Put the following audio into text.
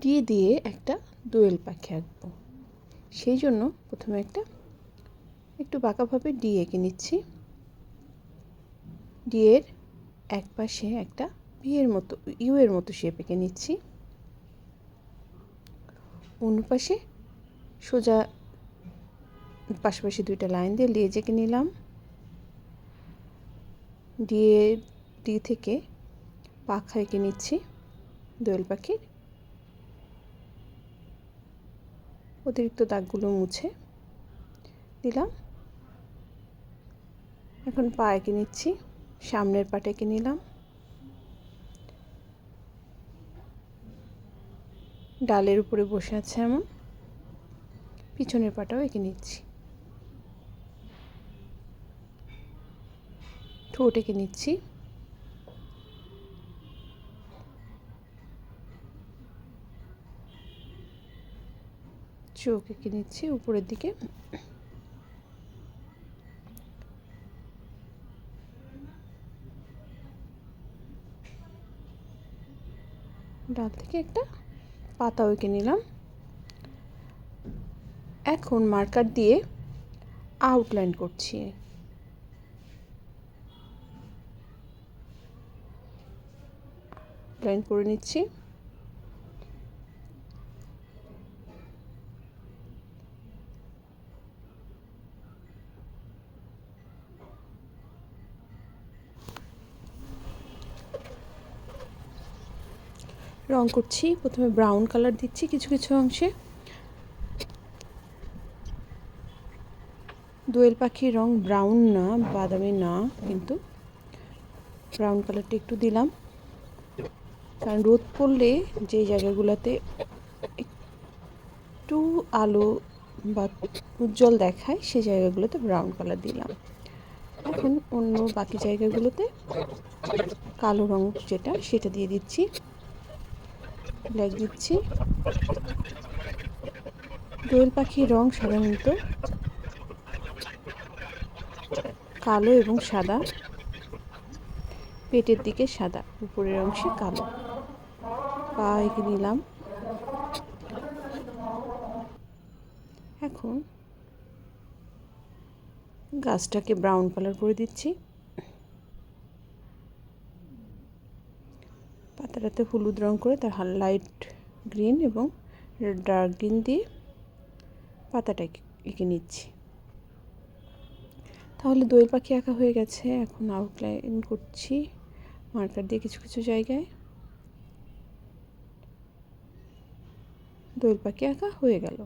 দিয়ে দিয়ে একটা দোয়েল পাখি আঁকবো। সেই জন্য প্রথমে একটা একটু বাঁকাভাবে ডি এঁকে নিচ্ছি। ডিয়ের এক পাশে একটা বিয়ের মতো, ইউ এর মতো শেপ এঁকে নিচ্ছি। অন্য পাশে সোজা পাশাপাশি দুইটা লাইন দিয়ে লেজ এঁকে নিলাম। দিয়ে ডি থেকে পাখা এঁকে নিচ্ছি দোয়েল পাখির। অতিরিক্ত দাগগুলো মুছে দিলাম। এখন পা এঁকে নিচ্ছি, সামনের পাটা এঁকে নিলাম। ডালের উপরে বসে আছে এমন। পিছনের পাটাও এঁকে নিচ্ছি। ঠোঁট এঁকে নিচ্ছি। চোখ এঁকে নিচ্ছি? উপরের দিকে। ডাল থেকে একটা পাতাও এঁকে নিলাম। এখন মার্কার দিয়ে আউটলাইন করছি। লাইন করে নিচ্ছি। রং করছি। প্রথমে ব্রাউন কালার দিচ্ছি কিছু কিছু অংশে। দোয়েল পাখির রং ব্রাউন না, বাদামি না, কিন্তু ব্রাউন কালারটা একটু দিলাম। কারণ রোদ পড়লে যে জায়গাগুলোতে একটু আলো বা উজ্জ্বল দেখায় সেই জায়গাগুলোতে ব্রাউন কালার দিলাম। এখন অন্য বাকি জায়গাগুলোতে কালো রং যেটা, সেটা দিয়ে দিচ্ছি। দিচ্ছি। দোয়েল পাখির রং সাধারণত কালো এবং সাদা। পেটের দিকে সাদা, উপরের অংশে কালো। পা এঁকে নিলাম। এখন গাছটাকে ব্রাউন কালার করে দিচ্ছি। পাতাটাতে হলুদ রং করে তার লাইট গ্রিন এবং ডার্ক গ্রিন দিয়ে পাতাটা এঁকে নিচ্ছি। তাহলে দই পাখি আঁকা হয়ে গেছে। এখন আউটলাইন করছি মার্কার দিয়ে কিছু কিছু জায়গায়। দোয়েল পাখি আঁকা হয়ে গেল।